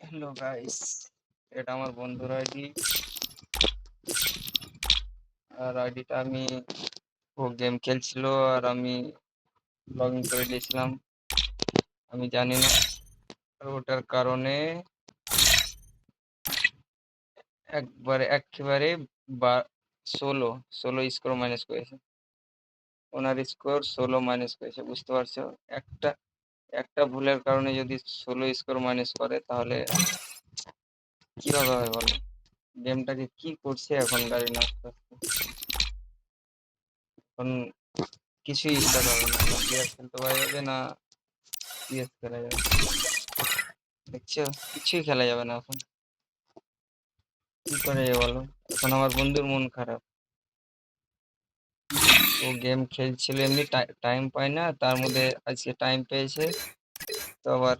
Hello guys, এটা আমার বন্ধুর আইডি। আর আইডিটা আমি ও গেম খেলছিল আর আমি লগ ইন করে দিয়েছিলাম। আমি জানি না ওটার কারণে একবারে একেবারে বা ষোলো ষোলো স্কোর মাইনাস করেছে। ওনার স্কোর ষোলো মাইনাস করেছে, বুঝতে পারছ? একটা একটা ভুলের কারণে যদি ষোলো স্কোর মাইনাস করে, তাহলে কীভাবে হয় বলো? গেমটাকে কি করছে এখন গাড়ি না এখন কিছুই স্টার্ট হবে না। প্লেয়ার খেলতে পারা যাবে না পিএস খেলা যাবে দেখছ? কিছুই খেলা যাবে না এখন। কি করে বলো? এখন আমার বন্ধুর মন খারাপ। ও গেম খেলছিল, এমনি টাইম পায় না, তার মধ্যে আজকে টাইম পেয়েছে। তো আবার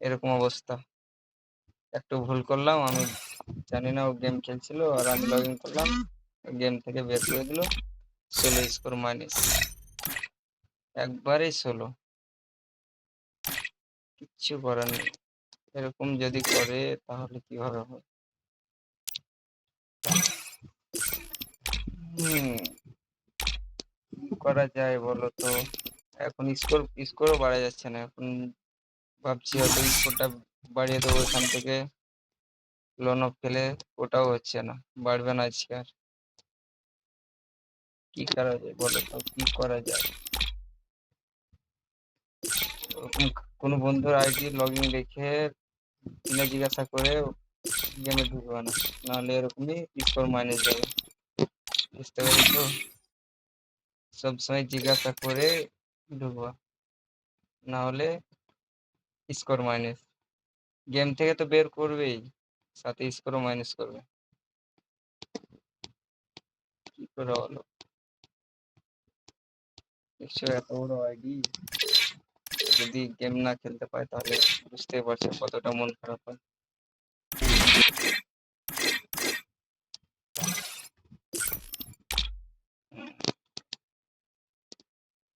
এরকম অবস্থা। একটু ভুল করলাম, আমি জানি না ও গেম খেলছিল, আর আমি লগ ইন করলাম, গেম থেকে বের করে দিল, ষোলো স্কোর মাইনাস একবারেই ষোলো। কিচ্ছু করার নেই। এরকম যদি করে, তাহলে কীভাবে হয় হুম। করা যায় বলো তো এখন স্কোর স্কোরও বাড়া যাচ্ছে না। এখন ভাবছি হয়তো স্কোরটা বাড়িয়ে দেবো এখান থেকে। লোন অফ খেলে ওটাও হচ্ছে না, বাড়বে না আজকে আর। কি করা যায় বলো তো? কি করা যায়? কোনো বন্ধুর আইডি লগ ইন রেখে জিজ্ঞাসা করে গেমে ঢুকবে না। নাহলে এরকমই স্কোর মাইনাস যাবে। বুঝতে পেরেছ? সবসময় জিজ্ঞাসা করে ঢুকবা। না হলে স্কোর মাইনাস গেম থেকে তো বের করবেই, সাথে স্কোরও মাইনাস করবে। কি করে বলো? দেখছ এত বড় আইডি যদি গেম না খেলতে পায় তাহলে বুঝতেই পারছ কতটা মন খারাপ হয়।